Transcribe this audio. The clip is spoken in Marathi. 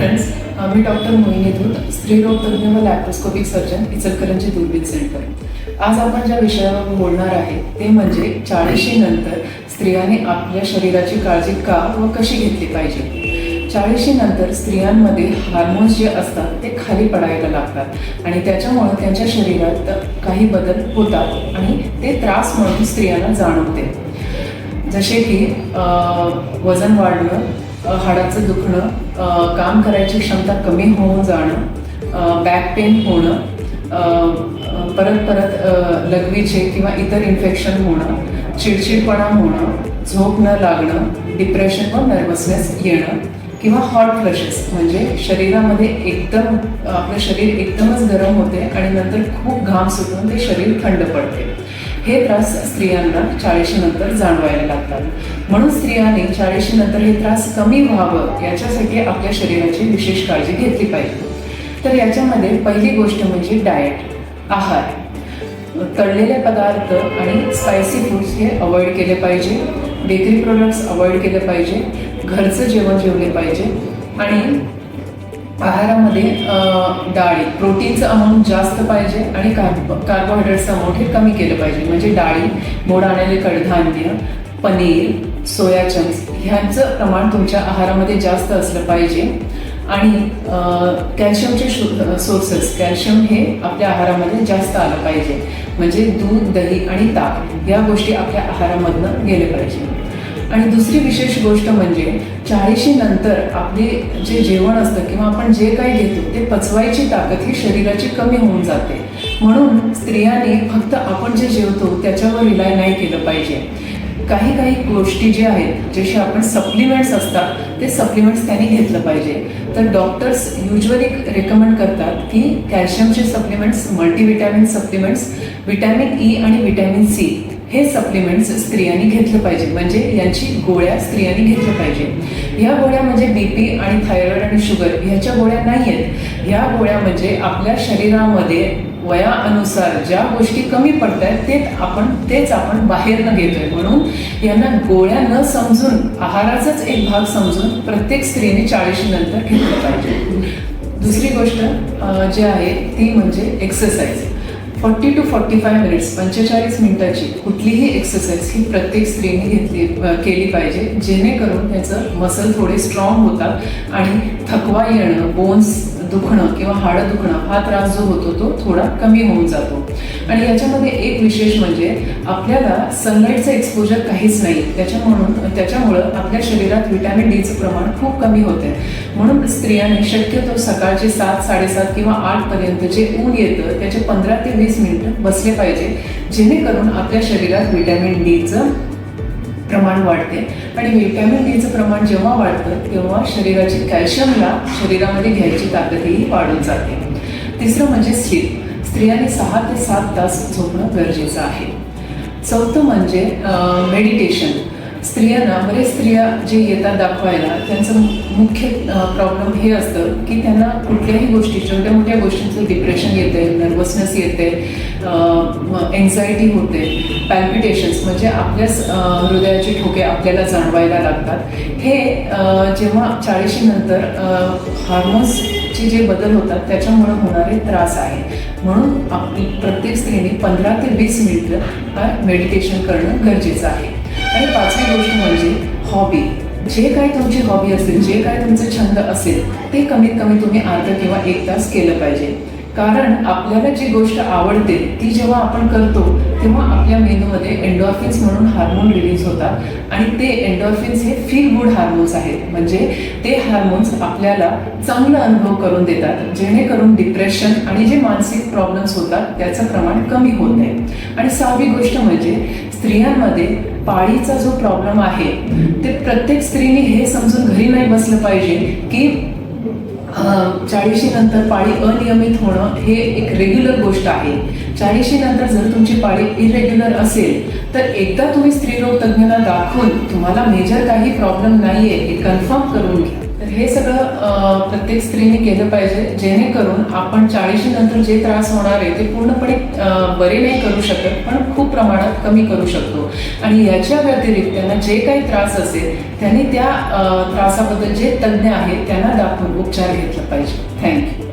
फ्रेंड्स आम्ही डॉक्टर मोहिनी धूत स्त्रीरोग तज्ज्ञ व लॅप्रोस्कोपिक सर्जन इचलकरंजी दुर्बीण सेंटर आज आपण ज्या विषयावर बोलणार आहे ते म्हणजे चाळीशी नंतर स्त्रियांनी आपल्या शरीराची काळजी का व कशी घेतली पाहिजे? चाळीशी नंतर स्त्रियांमध्ये हार्मोन्स जे असतात ते खाली पडायला लागतात आणि त्याच्यामुळं त्यांच्या शरीरात काही बदल होतात आणि ते त्रास म्हणून स्त्रियांना जाणवते. जसे की वजन वाढणं हाडाचं दुखणं काम करायची क्षमता कमी होऊन जाणं बॅक पेन होणं परत परत लघवीचे किंवा इतर इन्फेक्शन होणं चिडचिडपणा होणं झोप न लागणं डिप्रेशन व नर्वसनेस येणं किंवा हॉट फ्लशेस म्हणजे शरीरामध्ये एकदम आपलं शरीर एकदमच गरम होते आणि नंतर खूप घाम सुटून ते शरीर थंड पडते. हे त्रास स्त्रियांना चाळीशीनंतर जाणवायला लागतात. म्हणून स्त्रियांनी चाळीशीनंतर हे त्रास कमी व्हावं याच्यासाठी आपल्या शरीराची विशेष काळजी घेतली पाहिजे. तर याच्यामध्ये पहिली गोष्ट म्हणजे डाएट आहार. तळलेले पदार्थ आणि स्पायसी फूड्स हे अवॉइड केले पाहिजे. बेकरी प्रोडक्ट्स अवॉइड केले पाहिजे. घरचं जेवण जेवले पाहिजे. आणि आहारामध्ये डाळी प्रोटीनचं अमाऊंट जास्त पाहिजे आणि कार्ब कार्बोहायड्रेटचं अमाऊंट हे कमी केलं पाहिजे. म्हणजे डाळी मोड आणलेले कडधान्य पनीर सोया चंक्स ह्यांचं प्रमाण तुमच्या आहारामध्ये जास्त असलं पाहिजे. आणि कॅल्शियमचे कॅल्शियमचे सोर्सेस कॅल्शियम हे आपल्या आहारामध्ये जास्त आलं पाहिजे. म्हणजे दूध दही आणि ताक या गोष्टी आपल्या आहारामधनं गेले पाहिजे. आणि दुसरी विशेष गोष्ट म्हणजे चाळीशी नंतर आपले जे जेवण असतं किंवा आपण जे काही घेतो ते पचवायची ताकद ही शरीराची कमी होऊन जाते. म्हणून स्त्रियांनी फक्त आपण जे जेवतो त्याच्यावर रिलाय नाही केलं पाहिजे. काही काही गोष्टी ज्या आहेत जसे आपण सप्लिमेंट्स असतात ते सप्लिमेंट्स त्यांनी घेतलं पाहिजे. तर डॉक्टर्स युजली रेकमेंड करतात की कॅल्शियमचे supplements multivitamin supplements vitamin E आणि विटॅमिन सी हे सप्लिमेंट्स स्त्रियांनी घेतलं पाहिजे. म्हणजे यांची गोळ्या स्त्रियांनी घेतल्या पाहिजे. या गोळ्या म्हणजे बी पी आणि थायरॉइड आणि शुगर ह्याच्या गोळ्या नाही आहेत ह्या गोळ्या म्हणजे आपल्या शरीरामध्ये वयानुसार ज्या गोष्टी कमी पडत आहेत ते आपण तेच आपण बाहेरनं घेतोय. म्हणून यांना गोळ्या न समजून आहाराचाच एक भाग समजून प्रत्येक स्त्रीने चाळीशी नंतर घेतलं पाहिजे. दुसरी गोष्ट जी आहे ती म्हणजे exercise forty two forty five minutes पंचेचाळीस मिनिटाची कुठलीही एक्सरसाइज ही प्रत्येक स्त्रीने घेतली केली पाहिजे. जेणेकरून त्याचं मसल थोडे स्ट्रॉंग होतात आणि थकवा येणं बोन्स दुखणं किंवा हाडं दुखणं हा त्रास जो होतो तो थोडा कमी होऊन जातो. आणि याच्यामध्ये एक विशेष म्हणजे आपल्याला सनलाईटचं एक्सपोजर काहीच नाही. त्याच्या म्हणून त्याच्यामुळं आपल्या शरीरात व्हिटॅमिन डीचं प्रमाण खूप कमी होते म्हणून स्त्रियांनी शक्यतो सकाळचे सात साडेसात किंवा आठपर्यंत जे ऊन येतं त्याचे पंधरा ते वीस मिनिटं बसले पाहिजे. जेणेकरून आपल्या शरीरात व्हिटॅमिन डीचं प्रमाण वाढते. आणि व्हिटॅमिन डीचं प्रमाण जेव्हा वाढतं तेव्हा शरीराची कॅल्शियमला शरीरामध्ये घ्यायची ताकदही वाढून जाते. तिसरं म्हणजे स्लीप स्त्रियांनी सहा ते सात तास झोपणं गरजेचं आहे. चौथं म्हणजे मेडिटेशन स्त्रियांना बरेच स्त्रिया जे येतात दाखवायला त्यांचं मुख्य प्रॉब्लेम हे असतं की त्यांना कुठल्याही गोष्टी छोट्या मोठ्या गोष्टींचं डिप्रेशन येते नर्वसनेस येते एन्झायटी होते पॅल्पिटेशन्स म्हणजे आपल्याच हृदयाचे ठोके आपल्याला जाणवायला लागतात. हे जेव्हा चाळीशी नंतर हार्मोन्सचे जे बदल होतात त्याच्यामुळे होणारे त्रास आहे. म्हणून आपली प्रत्येक स्त्रीने पंधरा ते वीस मिनिटं मेडिटेशन करणं गरजेचं आहे. आणि पाचवी गोष्ट म्हणजे हॉबी जे काय तुमची हॉबी असेल जे काय तुमचं छंद असेल ते कमीत कमी तुम्ही अर्धा किंवा एक तास केलं पाहिजे. कारण आपल्याला जी गोष्ट आवडते ती जेव्हा आपण करतो तेव्हा आपल्या मेंदूमध्ये एन्डॉर्फिन्स म्हणून हार्मोन रिलीज होतात. आणि ते एन्डॉर्फिन्स हे फील गुड हार्मोन्स आहेत. म्हणजे ते हार्मोन्स आपल्याला चांगला अनुभव करून देतात जेणेकरून डिप्रेशन आणि जे मानसिक प्रॉब्लेम्स होतात त्याचं प्रमाण कमी होत आहे. आणि सहावी गोष्ट म्हणजे स्त्रियांमध्ये पाळीचा जो प्रॉब्लेम आहे ते प्रत्येक स्त्रीने हे समजून घरी नाही बसलं पाहिजे की चाळीशी नंतर पाळी अनियमित होणं हे एक रेग्युलर गोष्ट आहे. चाळीशी नंतर जर तुमची पाळी इरेग्युलर असेल तर एकदा तुम्ही स्त्रीरोग तज्ज्ञांना दाखवून तुम्हाला मेजर काही प्रॉब्लेम नाहीये हे कन्फर्म करून घ्या. तर हे सगळं प्रत्येक स्त्रीने केलं पाहिजे जेणेकरून आपण चाळीशी नंतर जे त्रास होणार आहे ते पूर्णपणे बरे नाही करू शकत पण खूप प्रमाणात कमी करू शकतो. आणि याच्या व्यतिरिक्त त्यांना जे काही त्रास असेल त्यांनी त्या त्रासाबद्दल जे तज्ज्ञ आहेत त्यांना दाखवून उपचार घेतला पाहिजे. थँक्यू.